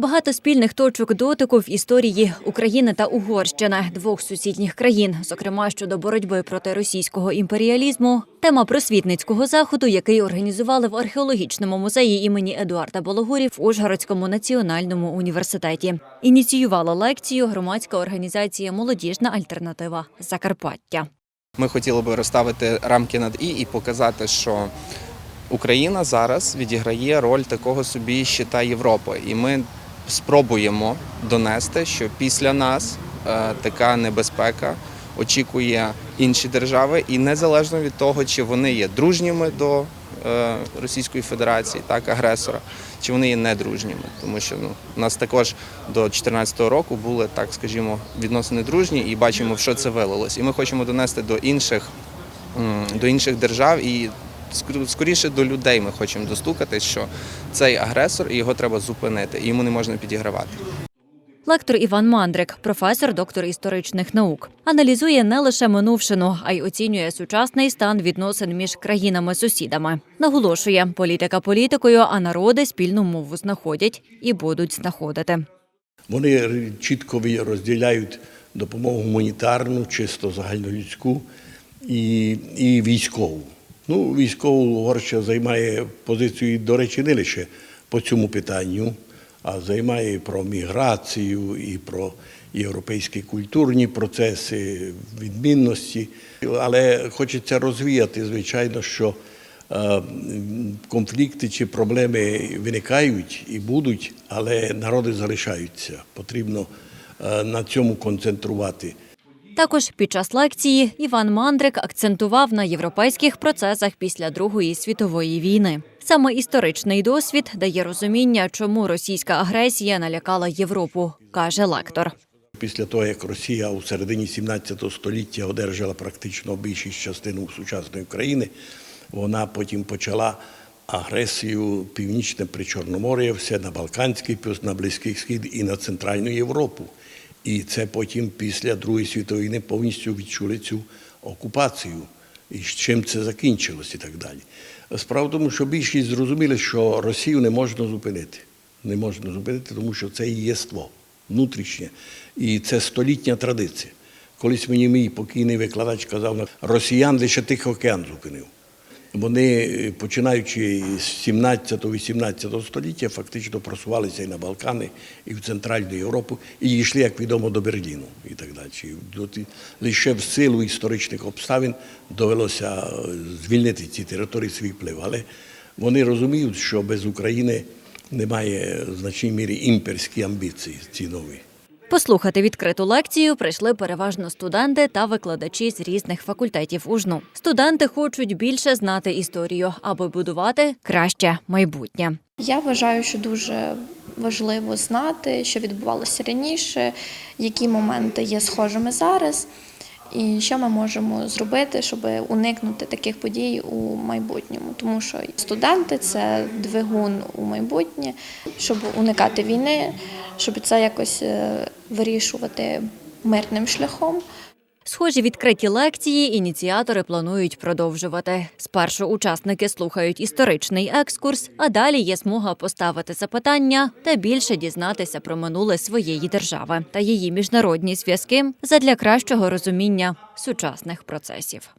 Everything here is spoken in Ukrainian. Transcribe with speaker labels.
Speaker 1: Багато спільних точок дотику в історії України та Угорщини двох сусідніх країн, зокрема щодо боротьби проти російського імперіалізму. Тема просвітницького заходу, який організували в археологічному музеї імені Едуарда Бологурі в Ужгородському національному університеті. Ініціювала лекцію громадська організація Молодіжна альтернатива Закарпаття.
Speaker 2: Ми хотіли би розставити рамки над і і показати, що Україна зараз відіграє роль такого собі щита Європи, і ми спробуємо донести, що після нас е, така небезпека очікує інші держави, і незалежно від того, чи вони є дружніми до е, Російської Федерації, так агресора, чи вони є недружніми, тому що ну у нас також до 2014 року були так, скажімо, відносини дружні, і бачимо, що це вилилось. І ми хочемо донести до інших до інших держав і скоріше до людей ми хочемо достукати, що цей агресор і його треба зупинити, і йому не можна підігравати.
Speaker 1: Лектор Іван Мандрик, професор, доктор історичних наук, аналізує не лише минувшину, а й оцінює сучасний стан відносин між країнами-сусідами. Наголошує, політика політикою, а народи спільну мову знаходять і будуть знаходити.
Speaker 3: Вони чітко розділяють допомогу гуманітарну, чисто загальнолюдську і, і військову. Ну, військову Угорщина займає позицію, до речі, не лише по цьому питанню, а займає і про міграцію, і про європейські культурні процеси, відмінності. Але хочеться розвіяти, звичайно, що е, конфлікти чи проблеми виникають і будуть, але народи залишаються. Потрібно е, на цьому концентрувати.
Speaker 1: Також під час лекції Іван Мандрик акцентував на європейських процесах після Другої світової війни. Саме історичний досвід дає розуміння, чому російська агресія налякала Європу, каже лектор.
Speaker 3: Після того, як Росія у середині 17 століття одержала практично більшість частину сучасної України, вона потім почала агресію північне Причорномор'я, все на Балканський півс, на Близький Схід і на Центральну Європу. І це потім після Другої світової війни повністю відчули цю окупацію. І з чим це закінчилось і так далі. Справа в тому, що більшість зрозуміли, що Росію не можна зупинити. Не можна зупинити, тому що це її єство внутрішнє. І це столітня традиція. Колись мені мій покійний викладач казав, росіян лише Тихий океан зупинив. Вони, е, починаючи з 17-18 століття, фактично просувалися і на Балкани, і в Центральну Європу, і йшли, як відомо, до Берліну і так далі. Лише в силу історичних обставин довелося е, звільнити ці території свій вплив. Але вони розуміють, що без України немає в значній мірі імперські амбіції ці нові.
Speaker 1: Послухати відкриту лекцію прийшли переважно студенти та викладачі з різних факультетів УЖНУ. Студенти хочуть більше знати історію, аби будувати краще майбутнє.
Speaker 4: Я вважаю, що дуже важливо знати, що відбувалося раніше, які моменти є схожими зараз, і що ми можемо зробити, щоб уникнути таких подій у майбутньому. Тому що студенти це двигун у майбутнє, щоб уникати війни, щоб це якось е, вирішувати мирним шляхом.
Speaker 1: Схожі відкриті лекції ініціатори планують продовжувати. Спершу учасники слухають історичний екскурс, а далі є змога поставити запитання та більше дізнатися про минуле своєї держави та її міжнародні зв'язки задля кращого розуміння сучасних процесів.